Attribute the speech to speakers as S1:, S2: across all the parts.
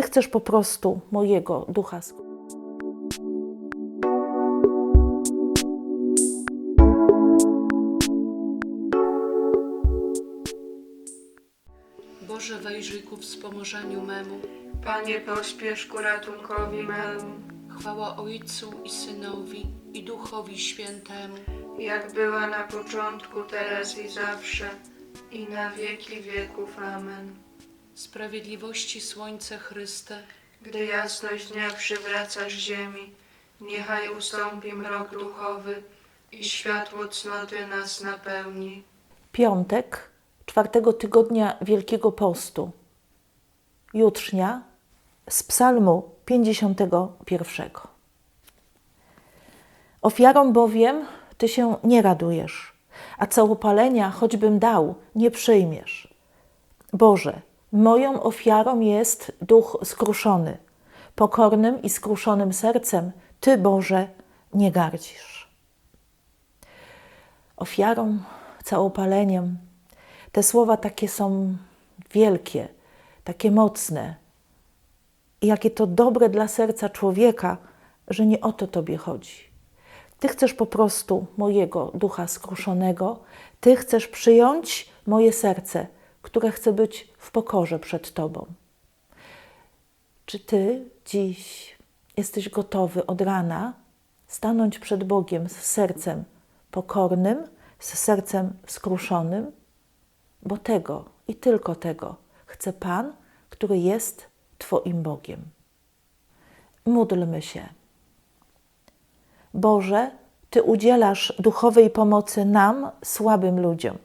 S1: Ty chcesz po prostu mojego ducha.
S2: Boże, wejrzyj ku wspomożeniu memu.
S3: Panie, pośpiesz ku ratunkowi memu,
S2: Chwała Ojcu i Synowi i Duchowi Świętemu.
S3: jak była na początku, teraz i zawsze, i na wieki wieków. Amen.
S2: Sprawiedliwości Słońce Chryste,
S3: Gdy jasność dnia przywracasz ziemi, niechaj ustąpi mrok duchowy i światło cnoty nas napełni.
S1: Piątek czwartego tygodnia Wielkiego Postu. Jutrznia z Psalmu 51. Ofiarą bowiem Ty się nie radujesz, a całopalenia, choćbym dał, nie przyjmiesz. Boże, moją ofiarą jest duch skruszony. Pokornym i skruszonym sercem Ty, Boże, nie gardzisz. Ofiarą, całopaleniem, te słowa takie są wielkie, takie mocne. Jakie to dobre dla serca człowieka, że nie o to Tobie chodzi. Ty chcesz po prostu mojego ducha skruszonego, Ty chcesz przyjąć moje serce, które chce być w pokorze przed Tobą. Czy Ty dziś jesteś gotowy od rana stanąć przed Bogiem z sercem pokornym, z sercem skruszonym? Bo tego i tylko tego chce Pan, który jest Twoim Bogiem. Módlmy się. Boże, Ty udzielasz duchowej pomocy nam, słabym ludziom.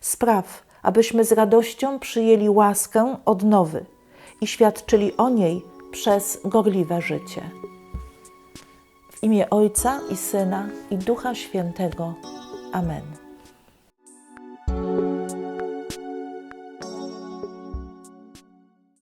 S1: Spraw, abyśmy z radością przyjęli łaskę odnowy i świadczyli o niej przez gorliwe życie. W imię Ojca i Syna i Ducha Świętego. Amen.